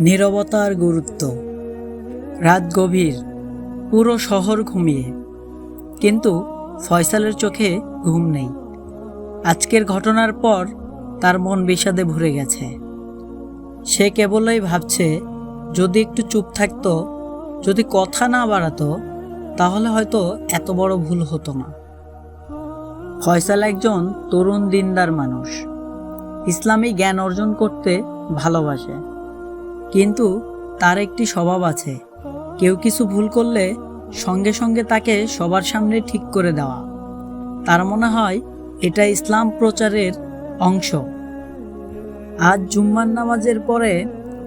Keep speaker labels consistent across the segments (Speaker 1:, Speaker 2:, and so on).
Speaker 1: নীরবতার গুরুত্ব। রাত গভীর, পুরো শহর ঘুমিয়ে। কিন্তু ফয়সালের চোখে ঘুম নেই। আজকের ঘটনার পর তার মন বিষাদে ভরে গেছে। সে কেবলই ভাবছে, যদি একটু চুপ থাকতো, যদি কথা না বাড়াতো, তাহলে হয়তো এত বড় ভুল হতো না। ফয়সাল একজন তরুণ দিনদার মানুষ। ইসলামী জ্ঞান অর্জন করতে ভালোবাসে। কিন্তু তার একটি স্বভাব আছে। কেউ কিছু ভুল করলে সঙ্গে সঙ্গে তাকে সবার সামনে ঠিক করে দেওয়া। তার মনে হয় এটা ইসলাম প্রচারের অংশ। আজ জুম্মার নামাজের পরে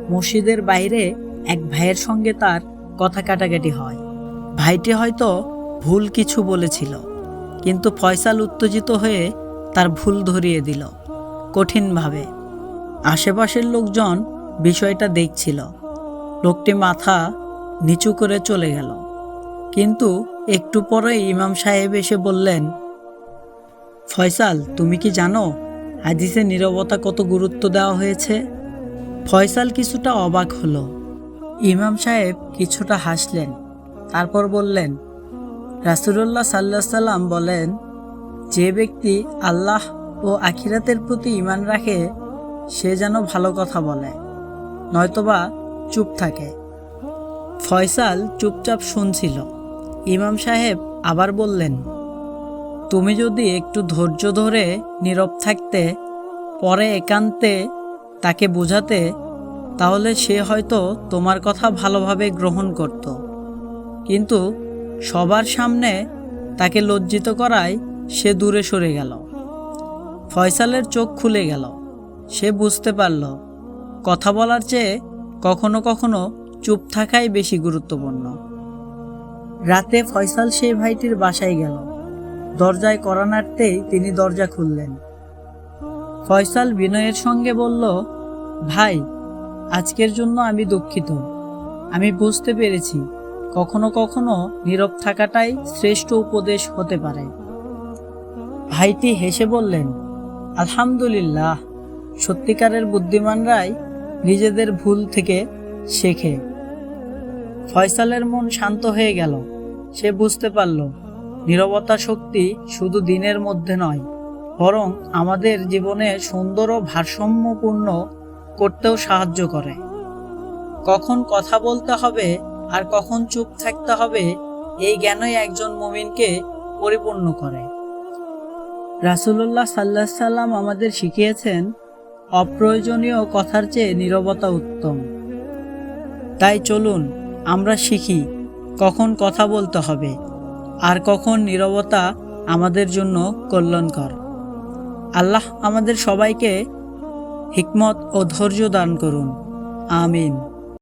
Speaker 1: মসজিদের বাইরে এক ভাইয়ের সঙ্গে তার কথা কাটাকাটি হয়। ভাইটি হয়তো ভুল কিছু বলেছিল, কিন্তু ফয়সাল উত্তেজিত হয়ে তার ভুল ধরিয়ে দিল, কঠিনভাবে। আশেপাশের লোকজন বিষয়টা দেখছিল। লোকটি মাথা নিচু করে চলে গেল। কিন্তু একটু পরে ইমাম সাহেব এসে বললেন, ফয়সাল, তুমি কি জানো হাদিসে নীরবতা কত গুরুত্ব দেওয়া হয়েছে? ফয়সাল কিছুটা অবাক হলো। ইমাম সাহেব কিছুটা হাসলেন, তারপর বললেন, রাসুলুল্লাহ সাল্লাহ সাল্লাম বলেন, যে ব্যক্তি আল্লাহ ও আখিরাতের প্রতি ইমান রাখে, সে যেন ভালো কথা বলে। নয়তোবা চুপ থাকে। ফয়সাল চুপচাপ শুনছিল। ইমাম সাহেব আবার বললেন, তুমি যদি একটু ধৈর্য ধরে নীরব থাকতে, পরে একান্তে তাকে বোঝাতে, তাহলে সে হয়তো তোমার কথা ভালোভাবে গ্রহণ করত। কিন্তু সবার সামনে তাকে লজ্জিত করায় সে দূরে সরে গেল। ফয়সালের চোখ খুলে গেল। সে বুঝতে পারল কথা বলার চেয়ে কখনো কখনো চুপ থাকাই বেশি গুরুত্বপূর্ণ। রাতে ফয়সাল সেই ভাইটির বাসায় গেল। দরজায় কড়া নাড়তেই তিনি দরজা খুললেন। ফয়সাল বিনয়ের সঙ্গে বলল, ভাই, আজকের জন্য আমি দুঃখিত। আমি বুঝতে পেরেছি, কখনো কখনো নীরব থাকাটাই শ্রেষ্ঠ উপদেশ হতে পারে। ভাইটি হেসে বললেন, আলহামদুলিল্লাহ, সত্যিকারের বুদ্ধিমানরাই নিজেদের ভুল থেকে শেখে। ফয়সালের মন শান্ত হয়ে গেল। সে বুঝতে পারল, নীরবতা শক্তি শুধু দিনের মধ্যে নয়, বরং আমাদের জীবনে সুন্দর ও ভারসাম্যপূর্ণ করতেও সাহায্য করে। কখন কথা বলতে হবে আর কখন চুপ থাকতে হবে, এই জ্ঞানই একজন মুমিনকে পরিপূর্ণ করে। রাসুলুল্লাহ সাল্লাহ সাল্লাম আমাদের শিখিয়েছেন অপ্রয়োজনীয় কথার চেয়ে নীরবতা উত্তম। তাই চলুন, আমরা শিখি, কখন কথা বলতে হবে, আর কখন নীরবতা আমাদের জন্য কল্যাণকর। আল্লাহ আমাদের সবাইকে হিকমত ও ধৈর্য দান করুন। আমিন।